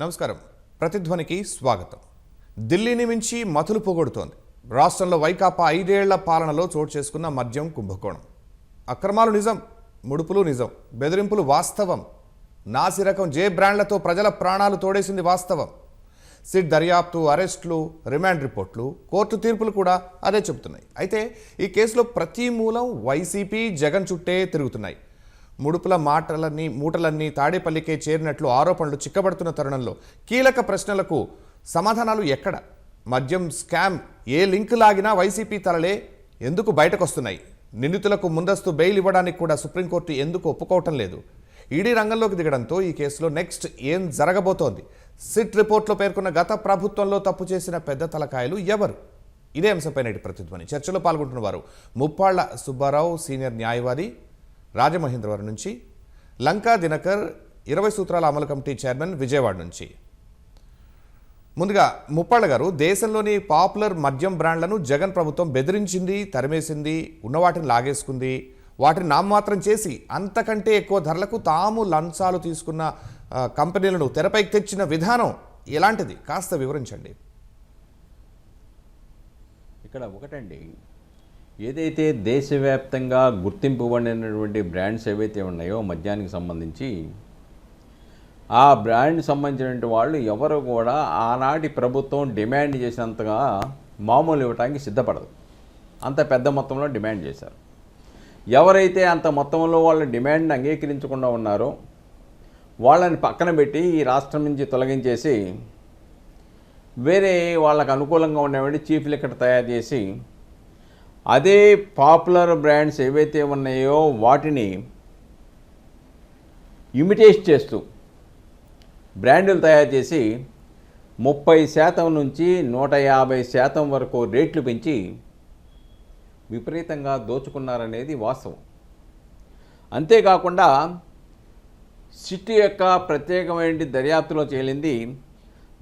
నమస్కారం. ప్రతిధ్వనికి స్వాగతం. ఢిల్లీని మించి మతులు పొగొడుతోంది. రాష్ట్రంలో వైకాపా ఐదేళ్ళ పాలనలో చోటు చేసుకున్న మద్యం కుంభకోణం. అక్రమాలు నిజం ముడుపులు నిజం బెదిరింపులు వాస్తవం. నాసిరకం జే బ్రాండ్లతో ప్రజల ప్రాణాలు తోడేసింది వాస్తవం. సిట్ దర్యాప్తు అరెస్టులు రిమాండ్ రిపోర్ట్లు కోర్టు తీర్పులు కూడా అదే చెబుతున్నాయి. అయితే ఈ కేసులో ప్రతి మూలం వైసీపీ జగన్ చుట్టే తిరుగుతున్నాయి. ముడుపుల మాటలన్నీ మూటలన్నీ తాడేపల్లికే చేరినట్లు ఆరోపణలు చిక్కబడుతున్న తరుణంలో కీలక ప్రశ్నలకు సమాధానాలు ఎక్కడ? మద్యం స్కామ్ ఏ లింక్ లాగినా వైసీపీ తలలే ఎందుకు బయటకొస్తున్నాయి? నిందితులకు ముందస్తు బెయిల్ ఇవ్వడానికి కూడా సుప్రీంకోర్టు ఎందుకు ఒప్పుకోవటం లేదు? ఈడీ రంగంలోకి దిగడంతో ఈ కేసులో నెక్స్ట్ ఏం జరగబోతోంది? సిట్ రిపోర్ట్లో పేర్కొన్న గత ప్రభుత్వంలో తప్పు చేసిన పెద్ద తలకాయలు ఎవరు? ఇదే అంశంపై నేటి ప్రతిధ్వని. చర్చలో పాల్గొంటున్న వారు ముప్పాళ్ళ సుబ్బారావు సీనియర్ న్యాయవాది రాజమహేంద్రవరం నుంచి లంకా దినకర్ ఇరవై సూత్రాల అమలు కమిటీ చైర్మన్ విజయవాడ నుంచి. ముందుగా ముప్పాళ్ళ గారు దేశంలోని పాపులర్ మద్యం బ్రాండ్లను జగన్ ప్రభుత్వం బెదిరించింది తరిమేసింది ఉన్న వాటిని లాగేసుకుంది వాటిని నామమాత్రం చేసి అంతకంటే ఎక్కువ ధరలకు తాము లంచాలు తీసుకున్న కంపెనీలను తెరపైకి తెచ్చిన విధానం ఎలాంటిది? కాస్త వివరించండి. ఇక్కడ ఒకటండి ఏదైతే దేశవ్యాప్తంగా గుర్తింపబడినటువంటి బ్రాండ్స్ ఏవైతే ఉన్నాయో మద్యానికి సంబంధించి ఆ బ్రాండ్ సంబంధించినటువంటి వాళ్ళు ఎవరు కూడా ఆనాటి ప్రభుత్వం డిమాండ్ చేసినంతగా మామూలు ఇవ్వడానికి సిద్ధపడదు. అంత పెద్ద మొత్తంలో డిమాండ్ చేశారు. ఎవరైతే అంత మొత్తంలో వాళ్ళ డిమాండ్ని అంగీకరించకుండా ఉన్నారో వాళ్ళని పక్కన పెట్టి ఈ రాష్ట్రం నుంచి తొలగించేసి వేరే వాళ్ళకు అనుకూలంగా ఉండేవాడి చీఫ్ లిక్కర్ తయారు చేసి అదే పాపులర్ బ్రాండ్స్ ఏవైతే ఉన్నాయో వాటిని ఇమిటేట్ చేస్తూ బ్రాండులు తయారు చేసి ముప్పై శాతం నుంచి నూట యాభై శాతం వరకు రేట్లు పెంచి విపరీతంగా దోచుకున్నారనేది వాస్తవం. అంతేకాకుండా సిటీ యొక్క ప్రత్యేకమైన దర్యాప్తులో తేలింది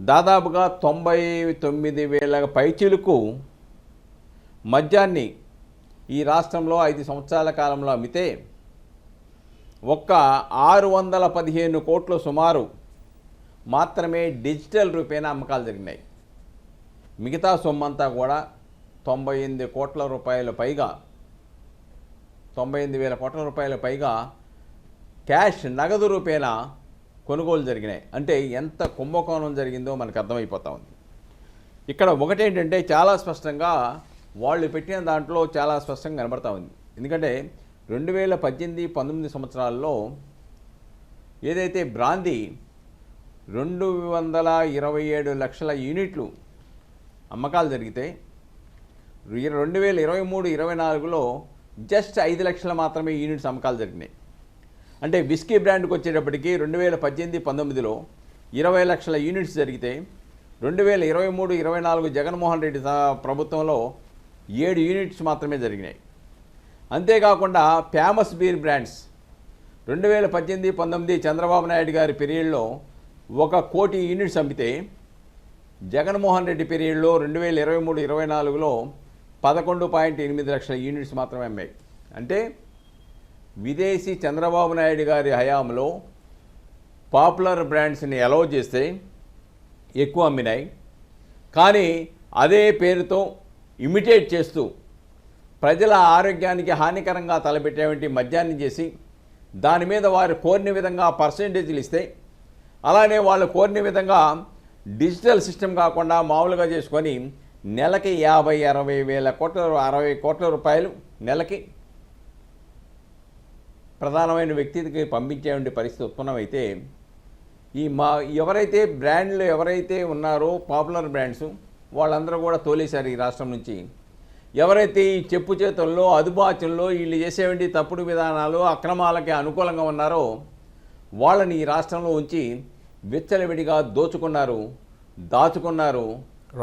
దాదాపుగా తొంభై తొమ్మిది వేల పైచీలకు మద్యాన్ని ఈ రాష్ట్రంలో ఐదు సంవత్సరాల కాలంలో అమ్మితే ఒక్క ఆరు వందల పదిహేను కోట్లు సుమారు మాత్రమే డిజిటల్ రూపేణ అమ్మకాలు జరిగినాయి. మిగతా సొమ్మంతా కూడా తొంభై ఎనిమిది కోట్ల రూపాయల పైగా తొంభై ఎనిమిది వేల కోట్ల రూపాయల పైగా క్యాష్ నగదు రూపేణ కొనుగోలు జరిగినాయి. అంటే ఎంత కుంభకోణం జరిగిందో మనకు అర్థమైపోతా ఉంది. ఇక్కడ ఒకటేంటంటే చాలా స్పష్టంగా వాళ్ళు పెట్టిన దాంట్లో చాలా స్పష్టంగా కనబడతా ఉంది. ఎందుకంటే రెండు వేల పద్దెనిమిది పంతొమ్మిది సంవత్సరాల్లో ఏదైతే బ్రాందీ రెండు వందల ఇరవై ఏడు లక్షల యూనిట్లు అమ్మకాలు జరిగితే రెండు వేల ఇరవై మూడు ఇరవై నాలుగులో జస్ట్ ఐదు లక్షల మాత్రమే యూనిట్స్ అమ్మకాలు జరిగినాయి. అంటే విస్కీ బ్రాండ్కి వచ్చేటప్పటికి రెండు వేల పద్దెనిమిది పంతొమ్మిదిలో ఇరవై లక్షల యూనిట్స్ జరిగితే రెండు వేల ఇరవై మూడు ఇరవై నాలుగు జగన్మోహన్ రెడ్డి ప్రభుత్వంలో ఏడు యూనిట్స్ మాత్రమే జరిగినాయి. అంతేకాకుండా ఫేమస్ బీర్ బ్రాండ్స్. రెండు వేల పద్దెనిమిది పంతొమ్మిది చంద్రబాబు నాయుడు గారి పీరియడ్లో ఒక కోటి యూనిట్స్ అమ్మితే జగన్మోహన్ రెడ్డి పీరియడ్లో రెండు వేల ఇరవై మూడు ఇరవై నాలుగులో పదకొండు పాయింట్ ఎనిమిది లక్షల యూనిట్స్ మాత్రమే అమ్మాయి. అంటే విదేశీ చంద్రబాబు నాయుడు గారి హయాంలో పాపులర్ బ్రాండ్స్ని అలౌ చేస్తే ఎక్కువ అమ్మినాయి. కానీ అదే పేరుతో ఇమిటేట్ చేస్తూ ప్రజల ఆరోగ్యానికి హానికరంగా తలపెట్టేవంటి మద్యాన్ని చేసి దాని మీద వారు కోరిన విధంగా పర్సంటేజీలు ఇస్తే అలానే వాళ్ళు కోరిన విధంగా డిజిటల్ సిస్టమ్ కాకుండా మామూలుగా చేసుకొని నెలకి యాభై అరవై వేల కోట్ల అరవై కోట్ల రూపాయలు నెలకి ప్రధానమైన వ్యక్తికి పంపించేటువంటి పరిస్థితి ఉత్పన్నమైతే ఈ మా ఎవరైతే బ్రాండ్లు ఎవరైతే ఉన్నారో పాపులర్ బ్రాండ్స్ వాళ్ళందరూ కూడా తోలేశారు ఈ రాష్ట్రం నుంచి. ఎవరైతే ఈ చెప్పు చేతుల్లో అదుబాచుల్లో వీళ్ళు చేసేవంటి తప్పుడు విధానాలు అక్రమాలకి అనుకూలంగా ఉన్నారో వాళ్ళని ఈ రాష్ట్రంలో ఉంచి విచ్చలవిడిగా దోచుకున్నారు దాచుకున్నారు.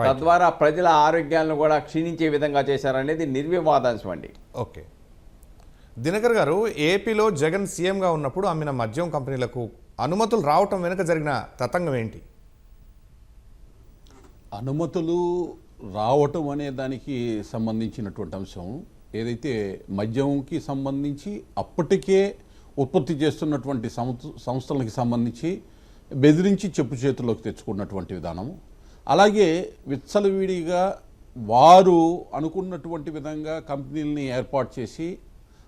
తద్వారా ప్రజల ఆరోగ్యాలను కూడా క్షీణించే విధంగా చేశారనేది నిర్వివాదాంశం అండి ఓకే. దినకర్ గారు ఏపీలో జగన్ సీఎంగా ఉన్నప్పుడు అమ్మిన మద్యం కంపెనీలకు అనుమతులు రావటం వెనుక జరిగిన తతంగం ఏంటి? అనుమతులు రావటం అనే దానికి సంబంధించినటువంటి అంశం. ఏదైతే మద్యంకి సంబంధించి అప్పటికే ఉత్పత్తి చేస్తున్నటువంటి సంస్థ సంస్థలకి సంబంధించి బెదిరించి చెప్పు చేతుల్లోకి తెచ్చుకున్నటువంటి విధానం. అలాగే విచ్చలవిడిగా వారు అనుకున్నటువంటి విధంగా కంపెనీలని ఏర్పాటు చేసి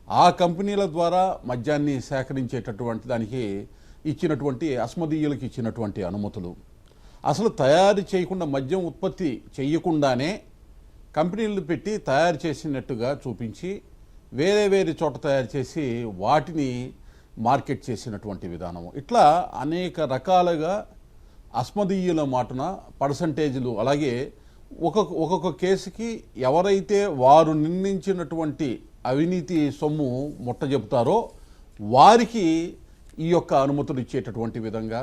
ఆ కంపెనీల ద్వారా మద్యాన్ని సేకరించేటటువంటి దానికి ఇచ్చినటువంటి అస్మదీయులకు ఇచ్చినటువంటి అనుమతులు. అసలు తయారు చేయకుండా మద్యం ఉత్పత్తి చేయకుండానే కంపెనీలు పెట్టి తయారు చేసినట్టుగా చూపించి వేరే వేరే చోట తయారు చేసి వాటిని మార్కెట్ చేసినటువంటి విధానం ఇట్లా అనేక రకాలుగా అస్మదీయుల మాటన పర్సంటేజ్లు అలాగే ఒక్కొక్క ఒక్కొక్క కేసుకి ఎవరైతే వారు నిర్ణయించినటువంటి అవినీతి సొమ్ము ముట్ట చెబుతారో వారికి ఈ యొక్క అనుమతులు ఇచ్చేటటువంటి విధంగా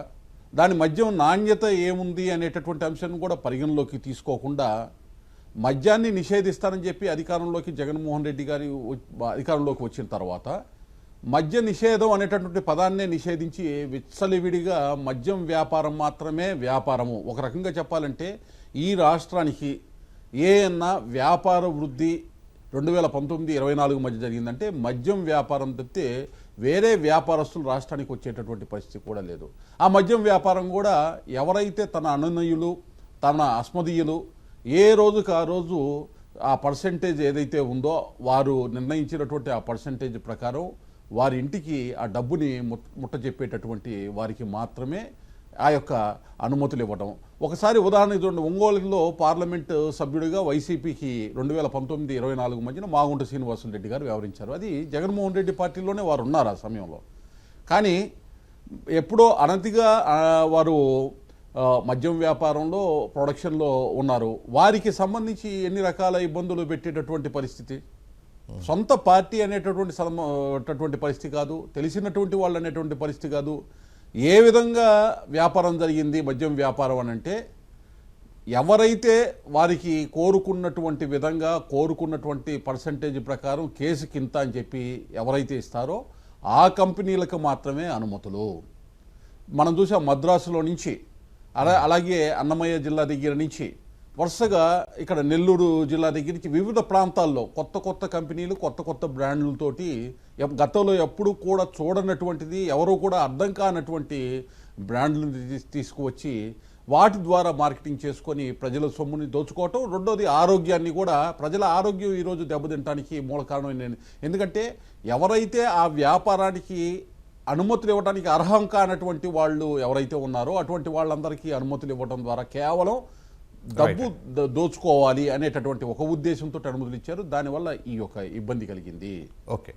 దాని మద్యం నాణ్యత ఏముంది అనేటటువంటి అంశాన్ని కూడా పరిగణలోకి తీసుకోకుండా మద్యాన్ని నిషేధిస్తానని చెప్పి అధికారంలోకి జగన్మోహన్ రెడ్డి గారి అధికారంలోకి వచ్చిన తర్వాత మద్య నిషేధం అనేటటువంటి పదాన్నే నిషేధించి విచ్చలివిడిగా మద్యం వ్యాపారం మాత్రమే వ్యాపారము. ఒక రకంగా చెప్పాలంటే ఈ రాష్ట్రానికి ఏఎన్నా వ్యాపార వృద్ధి రెండు వేల పంతొమ్మిది ఇరవై నాలుగు మధ్య జరిగిందంటే మద్యం వ్యాపారం తప్పితే వేరే వ్యాపారస్తులు రాష్ట్రానికి వచ్చేటటువంటి పరిస్థితి కూడా లేదు. ఆ మద్యం వ్యాపారం కూడా ఎవరైతే తన అనునయులు తన అస్మదీయులు ఏ రోజుకు ఆ రోజు ఆ పర్సంటేజ్ ఏదైతే ఉందో వారు నిర్ణయించినటువంటి ఆ పర్సంటేజ్ ప్రకారం వారి ఇంటికి ఆ డబ్బుని ముట్- ముట్ట చెప్పేటటువంటి వారికి మాత్రమే ఆ యొక్క అనుమతులు ఇవ్వడం ఒకసారి ఉదాహరణకు చూడండి. ఒంగోలులో పార్లమెంట్ సభ్యుడిగా వైసీపీకి రెండు వేల పంతొమ్మిది ఇరవై నాలుగు మధ్యన మాగుంట శ్రీనివాసులు రెడ్డి గారు వ్యవహరించారు. అది జగన్మోహన్ రెడ్డి పార్టీలోనే వారు ఉన్నారు ఆ సమయంలో. కానీ ఎప్పుడో అనతిగా వారు మద్యం వ్యాపారంలో ప్రొడక్షన్లో ఉన్నారు. వారికి సంబంధించి ఎన్ని రకాల ఇబ్బందులు పెట్టేటటువంటి పరిస్థితి? సొంత పార్టీ అనేటటువంటి సమ- అటువంటి పరిస్థితి కాదు. తెలిసినటువంటి వాళ్ళు అనేటువంటి పరిస్థితి కాదు. ఏ విధంగా వ్యాపారం జరిగింది మద్యం వ్యాపారం అని అంటే ఎవరైతే వారికి కోరుకున్నటువంటి విధంగా కోరుకున్నటువంటి పర్సంటేజ్ ప్రకారం కేసుకి ఇంత అని చెప్పి ఎవరైతే ఇస్తారో ఆ కంపెనీలకు మాత్రమే అనుమతులు. మనం చూసాం మద్రాసులో నుంచి అలా అలాగే అన్నమయ్య జిల్లా దగ్గర నుంచి వరుసగా ఇక్కడ నెల్లూరు జిల్లా దగ్గర నుంచి వివిధ ప్రాంతాల్లో కొత్త కొత్త కంపెనీలు కొత్త కొత్త బ్రాండ్లతోటి గతంలో ఎప్పుడు కూడా చూడనటువంటిది ఎవరూ కూడా అర్థం కానటువంటి బ్రాండ్లు తీసుకువచ్చి వాటి ద్వారా మార్కెటింగ్ చేసుకొని ప్రజల సొమ్ముని దోచుకోవటం. రెండోది ఆరోగ్యాన్ని కూడా ప్రజల ఆరోగ్యం ఈరోజు దెబ్బతింటానికి మూల కారణం ఎందుకంటే ఎవరైతే ఆ వ్యాపారానికి అనుమతులు ఇవ్వడానికి అర్హం కానటువంటి వాళ్ళు ఎవరైతే ఉన్నారో అటువంటి వాళ్ళందరికీ అనుమతులు ఇవ్వడం ద్వారా కేవలం డబ్బు దోచుకోవాలి అనేటటువంటి ఒక ఉద్దేశంతో అనుమతులు ఇచ్చారు. దానివల్ల ఈ యొక్క ఇబ్బంది కలిగింది. ఓకే.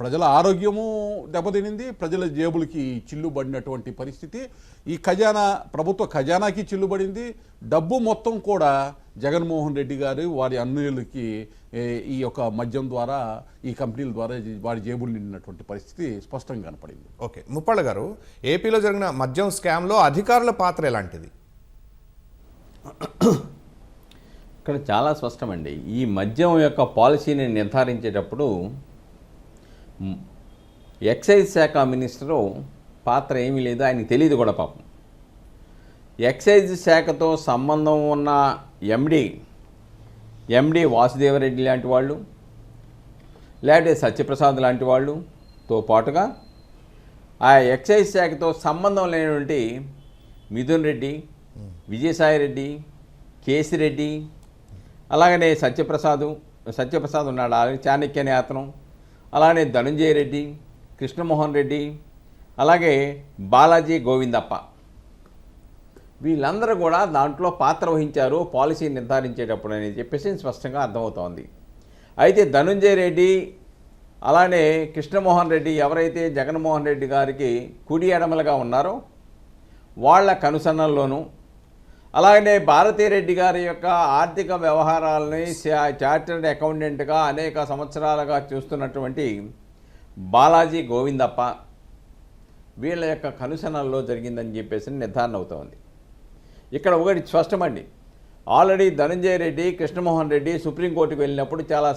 ప్రజల ఆరోగ్యము దెబ్బతినింది. ప్రజల జేబులకి చిల్లుబడినటువంటి పరిస్థితి. ఈ ఖజానా ప్రభుత్వ ఖజానాకి చిల్లుబడింది. డబ్బు మొత్తం కూడా జగన్మోహన్ రెడ్డి గారు వారి అన్నులకి ఈ యొక్క మద్యం ద్వారా ఈ కంపెనీల ద్వారా వారి జేబులు నిండినటువంటి పరిస్థితి స్పష్టంగా కనపడింది. ఓకే. ముప్పాళ్ళ గారు ఏపీలో జరిగిన మద్యం స్కామ్లో అధికారుల పాత్ర ఎలాంటిది? ఇక్కడ చాలా స్పష్టమండి. ఈ మద్యం యొక్క పాలసీని నిర్ధారించేటప్పుడు ఎక్సైజ్ శాఖ మినిస్టరు పాత్ర ఏమీ లేదు ఆయనకి తెలియదు కూడా పాపం. ఎక్సైజ్ శాఖతో సంబంధం ఉన్న ఎండి ఎండి వాసుదేవరెడ్డి లాంటి వాళ్ళు లేకపోతే సత్యప్రసాద్ లాంటి వాళ్ళుతో పాటుగా ఆ ఎక్సైజ్ శాఖతో సంబంధం లేనటువంటి మిథున్ రెడ్డి విజయసాయి రెడ్డి కేసిరెడ్డి అలాగనే సత్యప్రసాద్ సత్యప్రసాద్ ఉన్నాడు అలాగే చాణక్య నేతను అతను అలానే ధనుంజయ రెడ్డి కృష్ణమోహన్ రెడ్డి అలాగే బాలాజీ గోవిందప్ప. వీళ్ళందరూ కూడా దాంట్లో పాత్ర వహించారు పాలసీ నిర్ధారించేటప్పుడు అని చెప్పేసి స్పష్టంగా అర్థమవుతోంది. అయితే ధనుంజయ రెడ్డి అలానే కృష్ణమోహన్ రెడ్డి ఎవరైతే జగన్మోహన్ రెడ్డి గారికి కుడి ఎడమలుగా ఉన్నారో వాళ్ళ కనుసన్నల్లోనూ అలాగనే భారతీరెడ్డి గారి యొక్క ఆర్థిక వ్యవహారాలని చార్టర్డ్ అకౌంటెంట్గా అనేక సంవత్సరాలుగా చూస్తున్నటువంటి బాలాజీ గోవిందప్ప వీళ్ళ యొక్క కనుసనల్లో జరిగిందని చెప్పేసి నిర్ధారణ అవుతోంది ఇక్కడ ఒకటి స్పష్టమండి. ఆల్రెడీ ధనంజయ రెడ్డి కృష్ణమోహన్ రెడ్డి సుప్రీంకోర్టుకు వెళ్ళినప్పుడు చాలా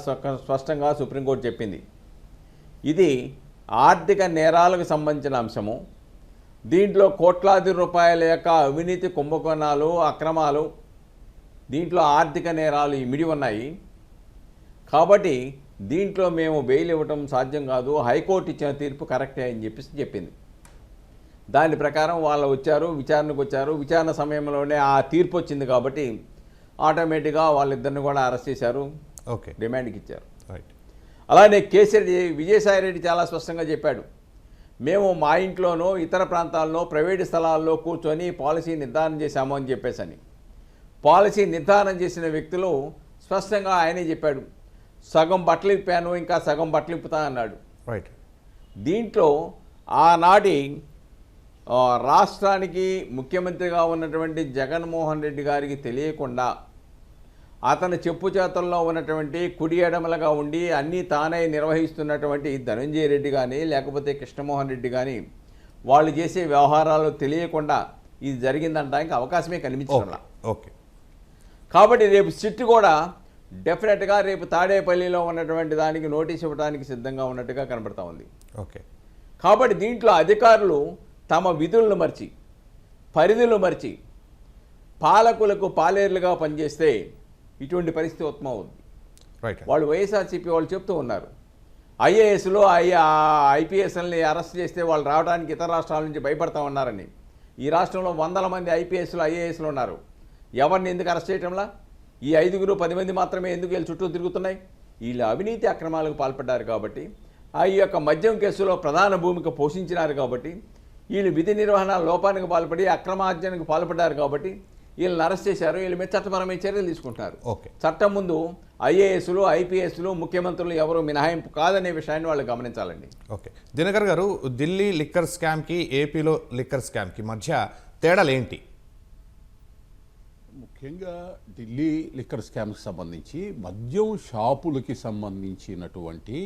స్పష్టంగా సుప్రీంకోర్టు చెప్పింది. ఇది ఆర్థిక నేరాలకు సంబంధించిన అంశము. దీంట్లో కోట్లాది రూపాయల యొక్క అవినీతి కుంభకోణాలు అక్రమాలు దీంట్లో ఆర్థిక నేరాలు ఇమిడి ఉన్నాయి. కాబట్టి దీంట్లో మేము బెయిల్ ఇవ్వటం సాధ్యం కాదు హైకోర్టు ఇచ్చిన తీర్పు కరెక్టే అని చెప్పేసి చెప్పింది. దాని ప్రకారం వాళ్ళు వచ్చారు విచారణకు వచ్చారు. విచారణ సమయంలోనే ఆ తీర్పు వచ్చింది కాబట్టి ఆటోమేటిక్గా వాళ్ళిద్దరిని కూడా అరెస్ట్ చేశారు. ఓకే. రిమాండ్కి ఇచ్చారు. రైట్. అలానే కేసీఆర్ విజయసాయి రెడ్డి చాలా స్పష్టంగా చెప్పాడు. మేము మా ఇంట్లోనో ఇతర ప్రాంతాల్లో ప్రైవేటు స్థలాల్లో కూర్చొని పాలసీ నిర్ధారణ చేశాము అని చెప్పేసని. పాలసీ నిర్ధారణ చేసిన వ్యక్తులు స్పష్టంగా ఆయనే చెప్పాడు. సగం బట్టలు ఇప్పాను ఇంకా సగం బట్టలు ఇప్పుతా అన్నాడు. రైట్ దీంట్లో ఆనాటి రాష్ట్రానికి ముఖ్యమంత్రిగా ఉన్నటువంటి జగన్మోహన్ రెడ్డి గారికి తెలియకుండా అతని చెప్పు చేతల్లో ఉన్నటువంటి కుడి ఎడమలుగా ఉండి అన్నీ తానే నిర్వహిస్తున్నటువంటి ధనంజయ రెడ్డి కానీ లేకపోతే కృష్ణమోహన్ రెడ్డి కానీ వాళ్ళు చేసే వ్యవహారాలు తెలియకుండా ఇది జరిగిందంటానికి అవకాశమే కనిపించడంలా ఓకే ఓకే. కాబట్టి రేపు సిట్ కూడా డెఫినెట్గా రేపు తాడేపల్లిలో ఉన్నటువంటి దానికి నోటీస్ ఇవ్వడానికి సిద్ధంగా ఉన్నట్టుగా కనబడతా ఉంది. ఓకే. కాబట్టి దీంట్లో అధికారులు తమ విధులను మర్చి పరిధులు మర్చి పాలకులకు పాలేర్లుగా పనిచేస్తే ఇటువంటి పరిస్థితి ఉత్పన్నమవుతుంది రైట్ వాళ్ళు వైఎస్ఆర్సీపీ వాళ్ళు చెప్తూ ఉన్నారు. ఐఏఎస్లో ఐ ఐపీఎస్ఎల్ని అరెస్ట్ చేస్తే వాళ్ళు రావడానికి ఇతర రాష్ట్రాల నుంచి భయపడతా ఉన్నారని. ఈ రాష్ట్రంలో వందల మంది ఐపీఎస్లు ఐఏఎస్లు ఉన్నారు. ఎవరిని ఎందుకు అరెస్ట్ చేయటంలా? ఈ ఐదుగురు పది మంది మాత్రమే ఎందుకు వీళ్ళు చుట్టూ తిరుగుతున్నాయి? వీళ్ళు అవినీతి అక్రమాలకు పాల్పడ్డారు కాబట్టి ఆ ఈ యొక్క మద్యం కేసులో ప్రధాన భూమిక పోషించినారు కాబట్టి వీళ్ళు విధి నిర్వహణ లోపానికి పాల్పడి అక్రమార్జనకు పాల్పడ్డారు కాబట్టి వీళ్ళని అరెస్ట్ చేశారు వీళ్ళ మీద చట్టపరమైన చర్యలు తీసుకుంటున్నారు ఓకే. చట్టం ముందు ఐఏఎస్లు ఐపీఎస్లు ముఖ్యమంత్రులు ఎవరు మినహాయింపు కాదనే విషయాన్ని వాళ్ళు గమనించాలండి. ఓకే. దినకర్ గారు ఢిల్లీ లిక్కర్ స్కామ్కి ఏపీలో లిక్కర్ స్కామ్కి మధ్య తేడాలు ఏంటి ముఖ్యంగా ఢిల్లీ లిక్కర్ స్కామ్కి సంబంధించి మద్యం షాపులకి సంబంధించినటువంటి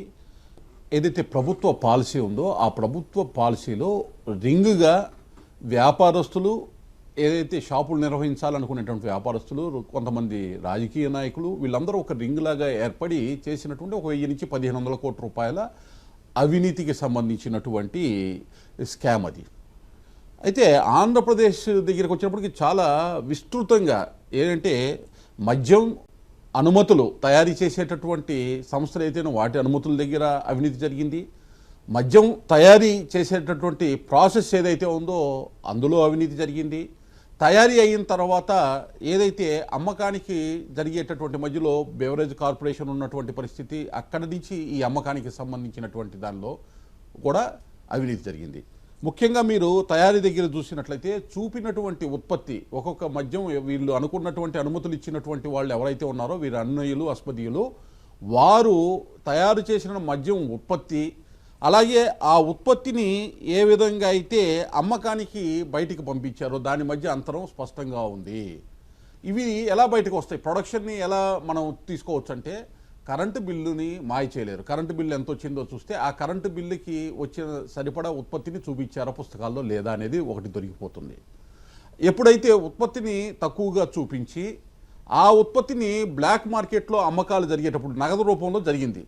ఏదైతే ప్రభుత్వ పాలసీ ఉందో ఆ ప్రభుత్వ పాలసీలో రింగుగా వ్యాపారస్తులు ఏదైతే షాపులు నిర్వహించాలనుకునేటువంటి వ్యాపారస్తులు కొంతమంది రాజకీయ నాయకులు వీళ్ళందరూ ఒక రింగ్ లాగా ఏర్పడి చేసినటువంటి ఒక వెయ్యి నుంచి పదిహేను వందల కోట్ల రూపాయల అవినీతికి సంబంధించినటువంటి స్కామ్ అది. అయితే ఆంధ్రప్రదేశ్ దగ్గరికి వచ్చినప్పటికి చాలా విస్తృతంగా ఏంటంటే మద్యం అనుమతులు తయారీ చేసేటటువంటి సంస్థలు అయితే వాటి అనుమతుల దగ్గర అవినీతి జరిగింది. మద్యం తయారీ చేసేటటువంటి ప్రాసెస్ ఏదైతే ఉందో అందులో అవినీతి జరిగింది. తయారీ అయిన తర్వాత ఏదైతే అమ్మకానికి జరిగేటటువంటి మధ్యలో బెవరేజ్ కార్పొరేషన్ ఉన్నటువంటి పరిస్థితి అక్కడి నుంచి ఈ అమ్మకానికి సంబంధించినటువంటి దానిలో కూడా అవినీతి జరిగింది. ముఖ్యంగా మీరు తయారీ దగ్గర చూసినట్లయితే చూపినటువంటి ఉత్పత్తి ఒక్కొక్క మద్యం వీళ్ళు అనుకున్నటువంటి అనుమతులు ఇచ్చినటువంటి వాళ్ళు ఎవరైతే ఉన్నారో వీరు అన్నయ్యులు అస్మదీయులు వారు తయారు చేసిన మద్యం ఉత్పత్తి అలాగే ఆ ఉత్పత్తిని ఏ విధంగా అయితే అమ్మకానికి బయటికి పంపించారో దాని మధ్య అంతరం స్పష్టంగా ఉంది. ఇవి ఎలా బయటకు వస్తాయి? ప్రొడక్షన్ని ఎలా మనం తీసుకోవచ్చు అంటే కరెంటు బిల్లుని మాయ చేయలేరు. కరెంటు బిల్లు ఎంత వచ్చిందో చూస్తే ఆ కరెంటు బిల్లుకి వచ్చిన సరిపడా ఉత్పత్తిని చూపించారా పుస్తకాల్లో లేదా అనేది ఒకటి దొరికిపోతుంది. ఎప్పుడైతే ఉత్పత్తిని తక్కువగా చూపించి ఆ ఉత్పత్తిని బ్లాక్ మార్కెట్లో అమ్మకాలు జరిగేటప్పుడు నగదు రూపంలో జరిగింది.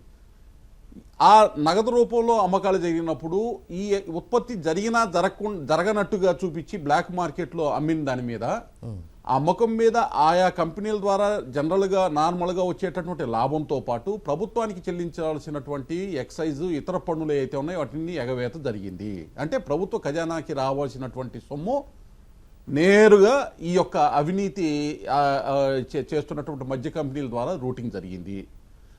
ఆ నగదు రూపంలో అమ్మకాలు జరిగినప్పుడు ఈ ఉత్పత్తి జరిగినా జరగకు జరగనట్టుగా చూపించి బ్లాక్ మార్కెట్లో అమ్మిన దాని మీద ఆ అమ్మకం మీద ఆయా కంపెనీల ద్వారా జనరల్గా నార్మల్గా వచ్చేటటువంటి లాభంతో పాటు ప్రభుత్వానికి చెల్లించాల్సినటువంటి ఎక్సైజ్ ఇతర పన్నులు ఏవైతే ఉన్నాయో వాటిని ఎగవేత జరిగింది. అంటే ప్రభుత్వ ఖజానాకి రావాల్సినటువంటి సొమ్ము నేరుగా ఈ యొక్క అవినీతి చేస్తున్నటువంటి మధ్య కంపెనీల ద్వారా రూటింగ్ జరిగింది.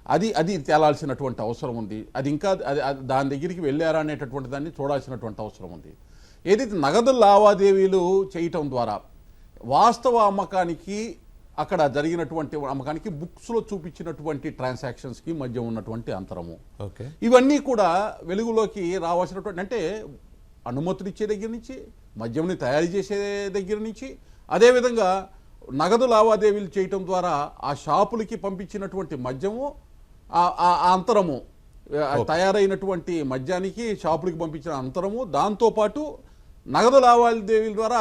అది అది తేలాల్సినటువంటి అవసరం ఉంది. అది ఇంకా అది దాని దగ్గరికి వెళ్ళారా అనేటటువంటి దాన్ని చూడాల్సినటువంటి అవసరం ఉంది. ఏదైతే నగదు లావాదేవీలు చేయటం ద్వారా వాస్తవ అమ్మకానికి అక్కడ జరిగినటువంటి అమ్మకానికి బుక్స్లో చూపించినటువంటి ట్రాన్సాక్షన్స్కి మధ్య ఉన్నటువంటి అంతరము. ఓకే. ఇవన్నీ కూడా వెలుగులోకి రావాల్సినటువంటి అంటే అనుమతులు ఇచ్చే దగ్గర నుంచి మద్యంని తయారు చేసే దగ్గర నుంచి అదేవిధంగా నగదు లావాదేవీలు చేయటం ద్వారా ఆ షాపులకి పంపించినటువంటి మద్యము ఆ అంతరము తయారైనటువంటి మద్యానికి షాపులకి పంపించిన అంతరము దాంతోపాటు నగదు లావాదేవీల ద్వారా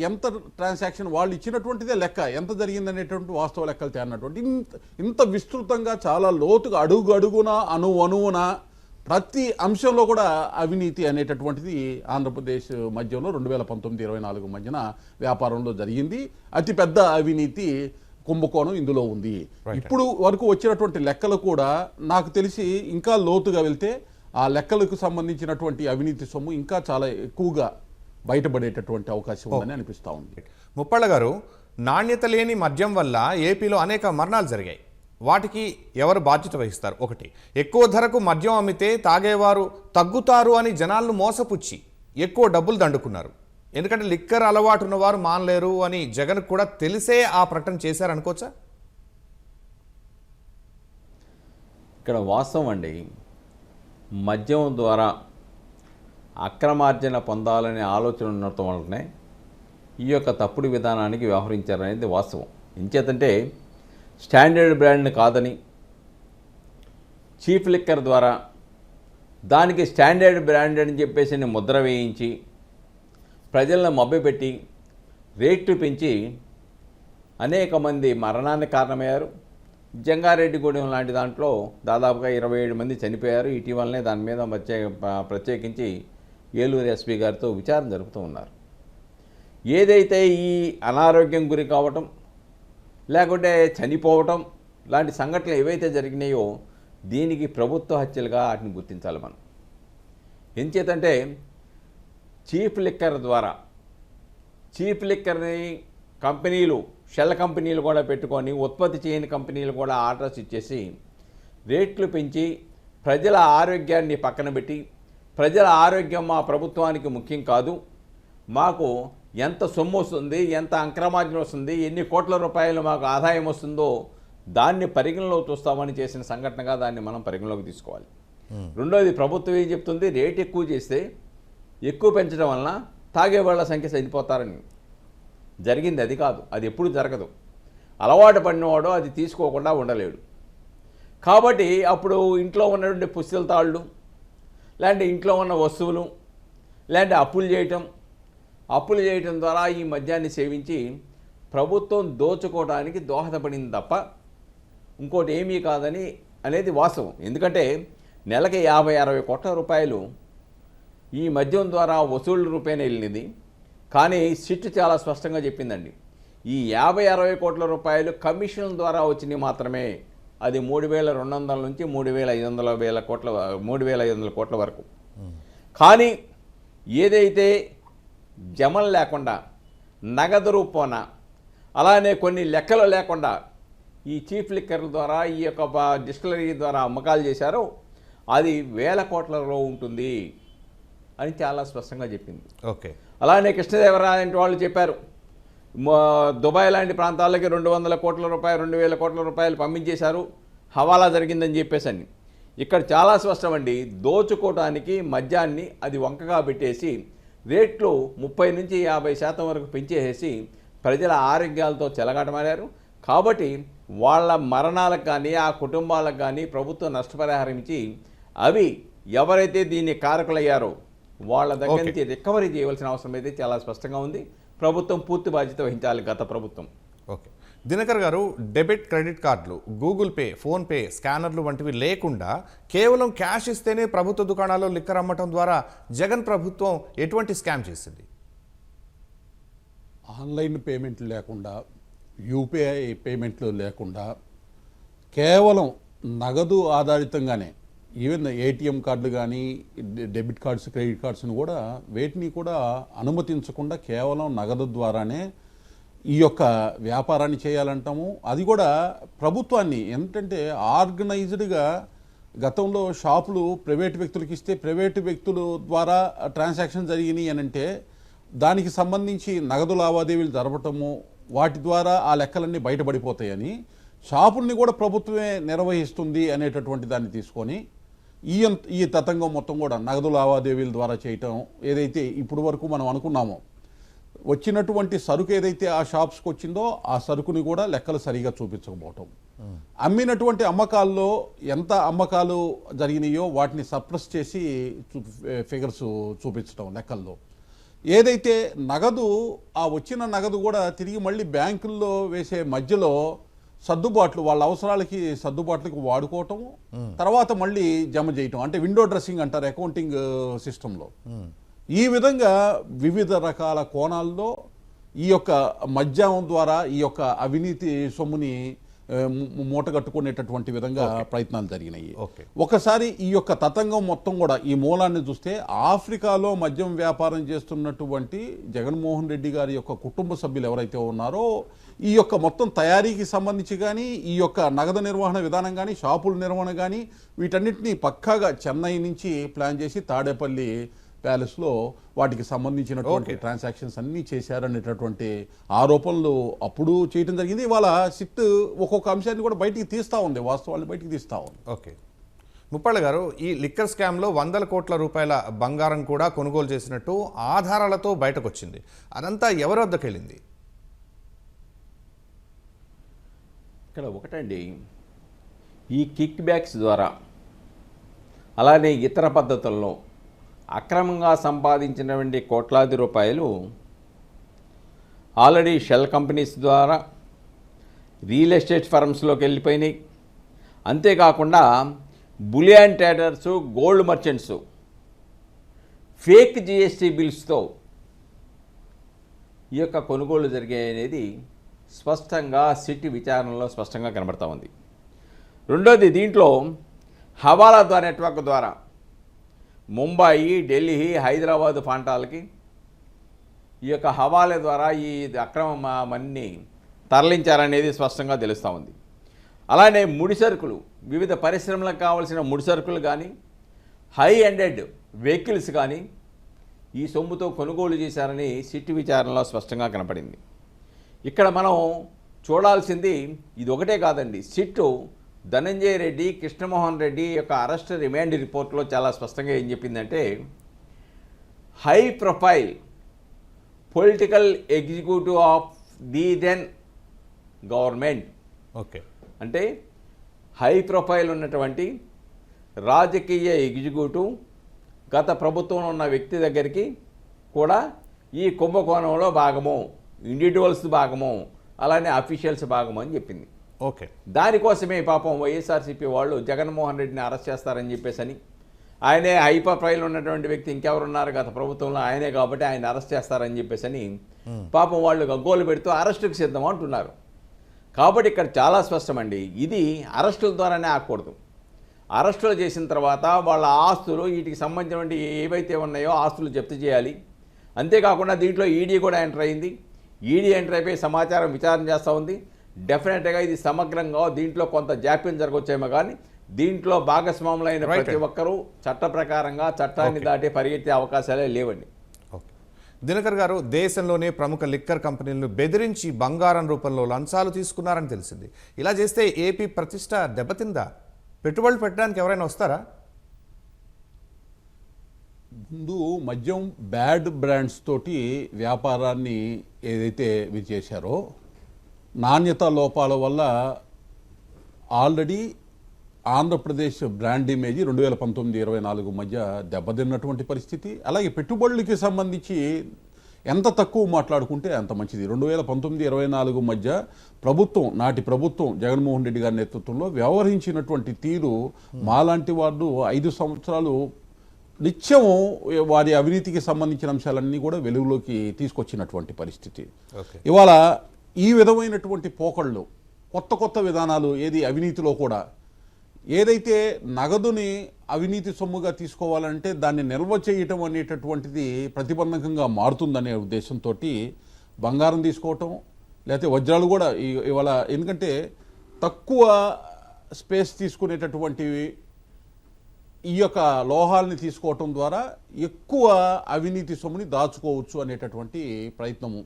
ఎంత ట్రాన్సాక్షన్ వాళ్ళు ఇచ్చినటువంటిదే లెక్క ఎంత జరిగిందనేటువంటి వాస్తవ లెక్కలు తేనటువంటి ఇంత ఇంత విస్తృతంగా చాలా లోతుగా అడుగు అడుగున అణు అణువున ప్రతి అంశంలో కూడా అవినీతి అనేటటువంటిది ఆంధ్రప్రదేశ్ మధ్యంలో రెండు వేల పంతొమ్మిది ఇరవై నాలుగు మధ్యన వ్యాపారంలో జరిగింది. అతిపెద్ద అవినీతి కుంభకోణం ఇందులో ఉంది. ఇప్పుడు వరకు వచ్చినటువంటి లెక్కలు కూడా నాకు తెలిసి ఇంకా లోతుగా వెళ్తే ఆ లెక్కలకు సంబంధించినటువంటి అవినీతి సొమ్ము ఇంకా చాలా ఎక్కువగా బయటపడేటటువంటి అవకాశం ఉందని అనిపిస్తూ ఉంది. ముప్పళ్ళ గారు నాణ్యత లేని మద్యం వల్ల ఏపీలో అనేక మరణాలు జరిగాయి. వాటికి ఎవరు బాధ్యత వహిస్తారు? ఒకటి ఎక్కువ ధరకు మద్యం అమ్మితే తాగేవారు తగ్గుతారు అని జనాలను మోసపుచ్చి ఎక్కువ డబ్బులు దండుకున్నారు. ఎందుకంటే లిక్కర్ అలవాటు ఉన్నవారు మానలేరు అని జగన్ కూడా తెలిసే ఆ ప్రకటన చేశారనుకోవచ్చా ఇక్కడ వాస్తవం అండి. మద్యం ద్వారా అక్రమార్జన పొందాలనే ఆలోచన ఉండటం వల్లనే ఈ యొక్క తప్పుడు విధానానికి వ్యవహరించారనేది వాస్తవం. ఎంచేతంటే స్టాండర్డ్ బ్రాండ్ని కాదని చీఫ్ లిక్కర్ ద్వారా దానికి స్టాండర్డ్ బ్రాండ్ అని చెప్పేసి ముద్ర వేయించి ప్రజలను మభ్యపెట్టి రేట్లు పెంచి అనేక మంది మరణానికి కారణమయ్యారు. జంగారెడ్డిగూడెం లాంటి దాంట్లో దాదాపుగా ఇరవై ఏడు మంది చనిపోయారు. ఇటీవలనే దాని మీద ప్రత్యేక ప్రత్యేకించి ఏలూరు ఎస్పీ గారితో విచారణ జరుపుతూ ఉన్నారు. ఏదైతే ఈ అనారోగ్యం గురి కావటం లేకుంటే చనిపోవటం లాంటి సంఘటనలు ఏవైతే జరిగినాయో దీనికి ప్రభుత్వ హత్యలుగా వాటిని గుర్తించాలి మనం. ఎంచేతంటే చీఫ్ లిక్కర్ ద్వారా చీప్ లిక్కర్ని కంపెనీలు షెల్ కంపెనీలు కూడా పెట్టుకొని ఉత్పత్తి చేయని కంపెనీలు కూడా ఆర్డర్స్ ఇచ్చేసి రేట్లు పెంచి ప్రజల ఆరోగ్యాన్ని పక్కన పెట్టి ప్రజల ఆరోగ్యం మా ప్రభుత్వానికి ముఖ్యం కాదు. మాకు ఎంత సొమ్ము వస్తుంది ఎంత అంక్రమార్జన వస్తుంది ఎన్ని కోట్ల రూపాయలు మాకు ఆదాయం వస్తుందో దాన్ని పరిగణలో చూస్తామని చేసిన సంఘటనగా దాన్ని మనం పరిగణలోకి తీసుకోవాలి. రెండోది ప్రభుత్వం ఏం చెప్తుంది? రేట్ ఎక్కువ చేస్తే ఎక్కువ పెంచడం వలన తాగే వాళ్ళ సంఖ్య చనిపోతారని. జరిగింది అది కాదు అది ఎప్పుడు జరగదు. అలవాటు పడినవాడు అది తీసుకోకుండా ఉండలేడు. కాబట్టి అప్పుడు ఇంట్లో ఉన్నటువంటి పుస్తల తాళ్ళు లేదంటే ఇంట్లో ఉన్న వస్తువులు లేదంటే అప్పులు చేయటం అప్పులు చేయటం ద్వారా ఈ మద్యాన్ని సేవించి ప్రభుత్వం దోచుకోవడానికి దోహదపడింది తప్ప ఇంకోటి ఏమీ కాదని అనేది వాస్తవం. ఎందుకంటే నెలకి యాభై అరవై కోట్ల రూపాయలు ఈ మద్యం ద్వారా వసూళ్ళ రూపేణ వెళ్ళింది. కానీ సిట్ చాలా స్పష్టంగా చెప్పిందండి. ఈ యాభై అరవై కోట్ల రూపాయలు కమిషన్ ద్వారా వచ్చినవి మాత్రమే. అది మూడు వేల రెండు వందల నుంచి మూడు వేల ఐదు వందల వేల కోట్ల మూడు వేల ఐదు వందల కోట్ల వరకు. కానీ ఏదైతే జమలు లేకుండా నగదు రూపాన అలానే కొన్ని లెక్కలు లేకుండా ఈ చీఫ్ లిక్కర్ల ద్వారా ఈ యొక్క డిస్టిలరీ ద్వారా అమ్మకాలు చేశారో అది వేల కోట్లలో ఉంటుంది. అని చాలా స్పష్టంగా చెప్పింది. ఓకే. అలానే కృష్ణదేవరాయ వాళ్ళు చెప్పారు దుబాయ్ లాంటి ప్రాంతాలకి రెండు వందల కోట్ల రూపాయలు రెండు వేల కోట్ల రూపాయలు పంపించేశారు హవాలా జరిగిందని చెప్పేసి అని. ఇక్కడ చాలా స్పష్టం అండి దోచుకోవడానికి మద్యాన్ని అది వంకగా పెట్టేసి రేట్లు ముప్పై నుంచి యాభై శాతం వరకు పెంచేసేసి ప్రజల ఆరోగ్యాలతో చెలగాటమారారు కాబట్టి వాళ్ళ మరణాలకు కానీ ఆ కుటుంబాలకు కానీ ప్రభుత్వం నష్టపరిహారం ఇచ్చి అవి ఎవరైతే దీన్ని కారకులయ్యారో వాళ్ళ దగ్గర. నుంచి రికవరీ చేయవలసిన అవసరం అయితే చాలా స్పష్టంగా ఉంది. ప్రభుత్వం పూర్తి బాధ్యత వహించాలి గత ప్రభుత్వం. ఓకే. దినకర్ గారు డెబిట్ క్రెడిట్ కార్డులు గూగుల్ పే ఫోన్పే స్కానర్లు వంటివి లేకుండా కేవలం క్యాష్ ఇస్తేనే ప్రభుత్వ దుకాణాల్లో లిక్కర్ అమ్మటం ద్వారా జగన్ ప్రభుత్వం ఎటువంటి స్కామ్ చేసింది? ఆన్లైన్ పేమెంట్లు లేకుండా యూపీఐ పేమెంట్లు లేకుండా కేవలం నగదు ఆధారితంగానే ఈవెన్ ఏటీఎం కార్డులు కానీ డె- డెబిట్ కార్డ్స్ క్రెడిట్ కార్డ్స్ని కూడా వేటిని కూడా అనుమతించకుండా కేవలం నగదు ద్వారానే ఈ యొక్క వ్యాపారాన్ని చేయాలంటాము. అది కూడా ప్రభుత్వాన్ని ఏంటంటే ఆర్గనైజ్డ్గా గతంలో షాపులు ప్రైవేట్ వ్యక్తులకు ఇస్తే ప్రైవేట్ వ్యక్తుల ద్వారా ట్రాన్సాక్షన్ జరిగినాయి అని అంటే దానికి సంబంధించి నగదు లావాదేవీలు జరపటము వాటి ద్వారా ఆ లెక్కలన్నీ బయటపడిపోతాయని షాపుల్ని కూడా ప్రభుత్వమే నిర్వహిస్తుంది అనేటటువంటి దాన్ని తీసుకొని ఈ ఈ తతంగం మొత్తం కూడా నగదు లావాదేవీల ద్వారా చేయటం ఏదైతే ఇప్పుడు వరకు మనం అనుకున్నామో వచ్చినటువంటి సరుకు ఏదైతే ఆ షాప్స్కి వచ్చిందో ఆ సరుకుని కూడా లెక్కలు సరిగా చూపించకపోవటం. అమ్మినటువంటి అమ్మకాల్లో ఎంత అమ్మకాలు జరిగినాయో వాటిని సప్రెస్ చేసి ఫిగర్స్ చూపించడం లెక్కల్లో. ఏదైతే నగదు ఆ వచ్చిన నగదు కూడా తిరిగి మళ్ళీ బ్యాంకుల్లో వేసే మధ్యలో సర్దుబాట్లు వాళ్ళ అవసరాలకి సర్దుబాట్లకి వాడుకోవటం తర్వాత మళ్ళీ జమ చేయటం. అంటే విండో డ్రెస్సింగ్ అంటారు అకౌంటింగ్ సిస్టంలో. ఈ విధంగా వివిధ రకాల కోణాల్లో ఈ యొక్క మద్యం ద్వారా ఈ యొక్క అవినీతి సొమ్ముని మూట కట్టుకునేటటువంటి విధంగా ప్రయత్నాలు జరిగినాయి ఓకే. ఒకసారి ఈ యొక్క తతంగం మొత్తం కూడా ఈ మూలాన్ని చూస్తే ఆఫ్రికాలో మద్యం వ్యాపారం చేస్తున్నటువంటి జగన్మోహన్ రెడ్డి గారి యొక్క కుటుంబ సభ్యులు ఎవరైతే ఉన్నారో ఈ యొక్క మొత్తం తయారీకి సంబంధించి కానీ ఈ యొక్క నగదు నిర్వహణ విధానం కానీ షాపుల నిర్వహణ కానీ వీటన్నిటిని పక్కాగా చెన్నై నుంచి ప్లాన్ చేసి తాడేపల్లి ప్యాలెస్లో వాటికి సంబంధించినటువంటి ట్రాన్సాక్షన్స్ అన్నీ చేశారనేటటువంటి ఆరోపణలు అప్పుడు చేయడం జరిగింది. ఇవాళ సిట్ ఒక్కొక్క అంశాన్ని కూడా బయటికి తీస్తూ ఉంది. వాస్తవాన్ని బయటికి తీస్తూ ఉంది. ఓకే. ముప్పాళ్ళ గారు ఈ లిక్కర్ స్కామ్లో వందల కోట్ల రూపాయల బంగారం కూడా కొనుగోలు చేసినట్టు ఆధారాలతో బయటకు వచ్చింది అదంతా ఎవరి వద్దకు వెళ్ళింది ఇక్కడ ఒకటండి. ఈ కిక్ బ్యాక్స్ ద్వారా అలానే ఇతర పద్ధతుల్లో అక్రమంగా సంపాదించినటువంటి కోట్లాది రూపాయలు ఆల్రెడీ షెల్ కంపెనీస్ ద్వారా రియల్ ఎస్టేట్ ఫర్మ్స్లోకి వెళ్ళిపోయినాయి. అంతేకాకుండా bullion traders gold merchants fake GST బిల్స్తో ఈ యొక్క కొనుగోలు జరిగాయనేది స్పష్టంగా సిటీ విచారణలో స్పష్టంగా కనబడతా ఉంది. రెండోది దీంట్లో హవాలా ద్వారా నెట్వర్క్ ద్వారా ముంబాయి ఢిల్లీ హైదరాబాద్ ప్రాంతాలకి ఈ యొక్క హవాల ద్వారా ఈ అక్రమ మన్ని తరలించారనేది స్పష్టంగా తెలుస్తూ ఉంది. అలానే ముడి సరుకులు వివిధ పరిశ్రమలకు కావాల్సిన ముడి సరుకులు కానీ హై ఎండెడ్ వెహికల్స్ కానీ ఈ సొమ్ముతో కొనుగోలు చేశారని సిట్ విచారణలో స్పష్టంగా కనపడింది. ఇక్కడ మనం చూడాల్సింది ఇది ఒకటే కాదండి. సిట్టు ధనంజయ రెడ్డి కృష్ణమోహన్ రెడ్డి యొక్క అరెస్ట్ రిమాండ్ రిపోర్ట్లో చాలా స్పష్టంగా ఏం చెప్పిందంటే high profile political executive of the then government. Okay. అంటే హై ప్రొఫైల్ ఉన్నటువంటి రాజకీయ ఎగ్జిక్యూటివ్ గత ప్రభుత్వంలో ఉన్న వ్యక్తి దగ్గరికి కూడా ఈ కుంభకోణంలో భాగము ఇండివిజువల్స్ భాగము అలానే అఫీషియల్స్ భాగము అని చెప్పింది. ఓకే. దానికోసమే పాపం వైఎస్ఆర్సీపీ వాళ్ళు జగన్మోహన్ రెడ్డిని అరెస్ట్ చేస్తారని చెప్పేసని ఆయనే హై ప్రొఫైల్ ఉన్నటువంటి వ్యక్తి ఇంకెవరున్నారు గత ప్రభుత్వంలో ఆయనే కాబట్టి ఆయన అరెస్ట్ చేస్తారని చెప్పేసని పాపం వాళ్ళు గగ్గోలు పెడుతూ అరెస్టుకు సిద్ధం అంటున్నారు. కాబట్టి ఇక్కడ చాలా స్పష్టమండి ఇది అరెస్టుల ద్వారానే ఆగకూడదు. అరెస్టులు చేసిన తర్వాత వాళ్ళ ఆస్తులు వీటికి సంబంధించినటువంటి ఏవైతే ఉన్నాయో ఆస్తులు జప్తు చేయాలి. అంతేకాకుండా దీంట్లో ఈడీ కూడా ఎంటర్ అయింది. ఈడీ ఎంటర్ అయిపోయి సమాచారం విచారణ చేస్తూ ఉంది. డెఫినెట్గా ఇది సమగ్రంగా దీంట్లో కొంత జాప్యం జరగవచ్చేమో కానీ దీంట్లో భాగస్వాములైన. ప్రతి ఒక్కరూ చట్ట ప్రకారంగా చట్టాన్ని. దాటి పరిగెత్తే అవకాశాలే లేవండి. ఓకే దినకర్ గారు దేశంలోనే ప్రముఖ లిక్కర్ కంపెనీలను బెదిరించి బంగారం రూపంలో లంచాలు తీసుకున్నారని తెలిసింది. ఇలా చేస్తే ఏపీ ప్రతిష్ట దెబ్బతిందా? పెట్టుబడులు పెట్టడానికి ఎవరైనా వస్తారా? ముందు మద్యం బ్యాడ్ బ్రాండ్స్ తోటి వ్యాపారాన్ని ఏదైతే వీరు చేశారో నాణ్యత లోపాల వల్ల ఆల్రెడీ ఆంధ్రప్రదేశ్ బ్రాండ్ ఇమేజ్ రెండు వేల పంతొమ్మిది ఇరవై నాలుగు మధ్య దెబ్బతిన్నటువంటి పరిస్థితి. అలాగే పెట్టుబడులకి సంబంధించి ఎంత తక్కువ మాట్లాడుకుంటే అంత మంచిది. రెండు వేల పంతొమ్మిది ఇరవై నాలుగు మధ్య ప్రభుత్వం నాటి ప్రభుత్వం జగన్మోహన్ రెడ్డి గారి నేతృత్వంలో వ్యవహరించినటువంటి తీరు మాలాంటి వాళ్ళు ఐదు సంవత్సరాలు నిత్యం వారి అవినీతికి సంబంధించిన అంశాలన్నీ కూడా వెలుగులోకి తీసుకొచ్చినటువంటి పరిస్థితి. ఇవాళ ఈ విధమైనటువంటి పోకళ్ళు కొత్త కొత్త విధానాలు ఏది అవినీతిలో కూడా ఏదైతే నగదుని అవినీతి సొమ్ముగా తీసుకోవాలంటే దాన్ని నిల్వ చేయటం అనేటటువంటిది ప్రతిబంధకంగా మారుతుందనే ఉద్దేశంతో బంగారం తీసుకోవటం లేకపోతే వజ్రాలు కూడా ఇవాళ ఎందుకంటే తక్కువ స్పేస్ తీసుకునేటటువంటివి ఈ యొక్క లోహాలని తీసుకోవటం ద్వారా ఎక్కువ అవినీతి సొమ్ముని దాచుకోవచ్చు అనేటటువంటి ప్రయత్నము.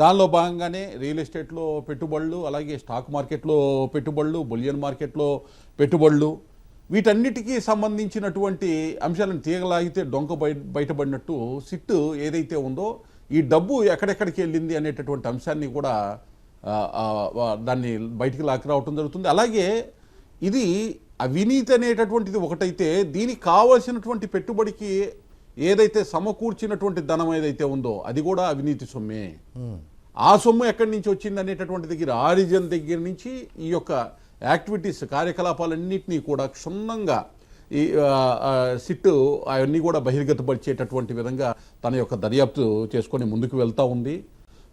దానిలో భాగంగానే రియల్ ఎస్టేట్లో పెట్టుబడులు అలాగే స్టాక్ మార్కెట్లో పెట్టుబడులు బులియన్ మార్కెట్లో పెట్టుబడులు వీటన్నిటికీ సంబంధించినటువంటి అంశాలను తీగలాగితే డొంక బయటపడినట్టు సిట్టు ఏదైతే ఉందో ఈ డబ్బు ఎక్కడెక్కడికి వెళ్ళింది అనేటటువంటి అంశాన్ని కూడా దాన్ని బయటికి లాక్కి రావటం జరుగుతుంది. అలాగే ఇది అవినీతి అనేటటువంటిది ఒకటైతే దీనికి కావలసినటువంటి పెట్టుబడికి ఏదైతే సమకూర్చినటువంటి ధనం ఏదైతే ఉందో అది కూడా అవినీతి సొమ్మే ఆ సొమ్ము ఎక్కడి నుంచి వచ్చింది అనేటటువంటి దగ్గర ఆరిజిన్ దగ్గర నుంచి ఈ యొక్క యాక్టివిటీస్ కార్యకలాపాలన్నింటినీ కూడా క్షుణ్ణంగా ఈ సిట్టు అవన్నీ కూడా బహిర్గతపరిచేటటువంటి విధంగా తన యొక్క దర్యాప్తు చేసుకొని ముందుకు వెళ్తూ ఉంది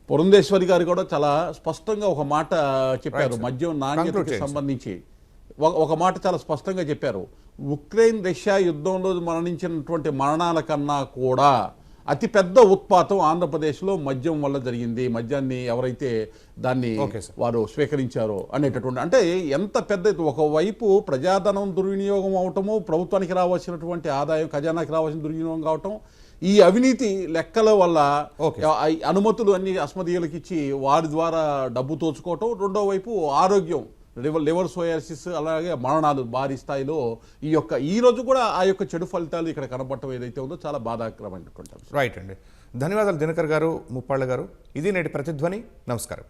పురంధేశ్వరి గారు కూడా చాలా స్పష్టంగా ఒక మాట చెప్పారు. మద్యం నాణ్యతకి. సంబంధించి ఒక- మాట చాలా స్పష్టంగా చెప్పారు. ఉక్రెయిన్ రష్యా యుద్ధంలో మరణించినటువంటి మరణాల కన్నా కూడా అతిపెద్ద ఉత్పాతం ఆంధ్రప్రదేశ్లో మద్యం వల్ల జరిగింది. మద్యాన్ని ఎవరైతే దాన్ని. వారు స్వీకరించారో అనేటటువంటి అంటే ఎంత పెద్ద ఒకవైపు ప్రజాధనం దుర్వినియోగం అవటము ప్రభుత్వానికి రావాల్సినటువంటి ఆదాయం ఖజానాకి రావాల్సిన దుర్వినియోగం కావటం ఈ అవినీతి లెక్కల వల్ల అనుమతులు అన్ని అస్మదీయులకు ఇచ్చి వారి ద్వారా డబ్బు తోచుకోవటం రెండో వైపు ఆరోగ్యం లివర్ లివర్ సోయాసిస్ అలాగే మరణాలు భారీ స్థాయిలో ఈ యొక్క ఈ రోజు కూడా ఆ యొక్క చెడు ఫలితాలు ఇక్కడ కనబడటం ఏదైతే ఉందో చాలా బాధాకరమైనటువంటి రైట్ అండి. ధన్యవాదాలు దినకర్ గారు ముప్పాళ్ళ గారు. ఇది నేటి ప్రతిధ్వని. నమస్కారం.